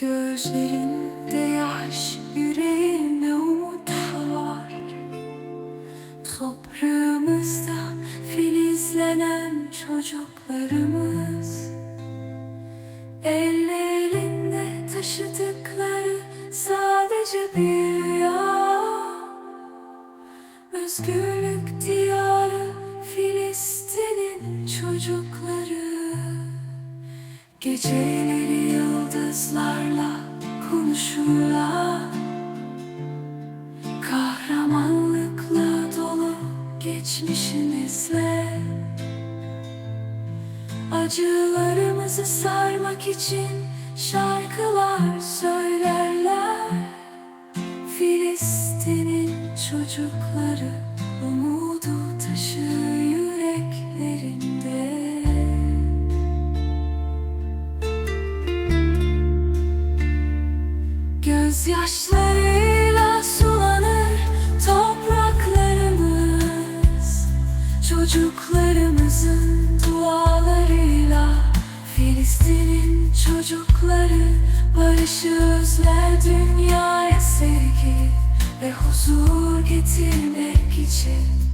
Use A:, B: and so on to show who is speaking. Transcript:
A: Gözlerinde yaş, yüreğinde umut var. Toprağımızda filizlenen çocuklarımız. Ellerinde taşıdıkları sadece bir rüya. Özgürlük diyarı Filistin'in çocukları. Geceleri yıldızlarla konuşurlar Kahramanlıkla dolu geçmişimizle. Acılarımızı sarmak için şarkılar söylerler. Filistin'in çocukları umudu Gözyaşlarıyla sulanır topraklarımız. Çocuklarımızın dualarıyla Filistin'in çocukları barışı özler dünyaya sevgi ve huzur getirmek için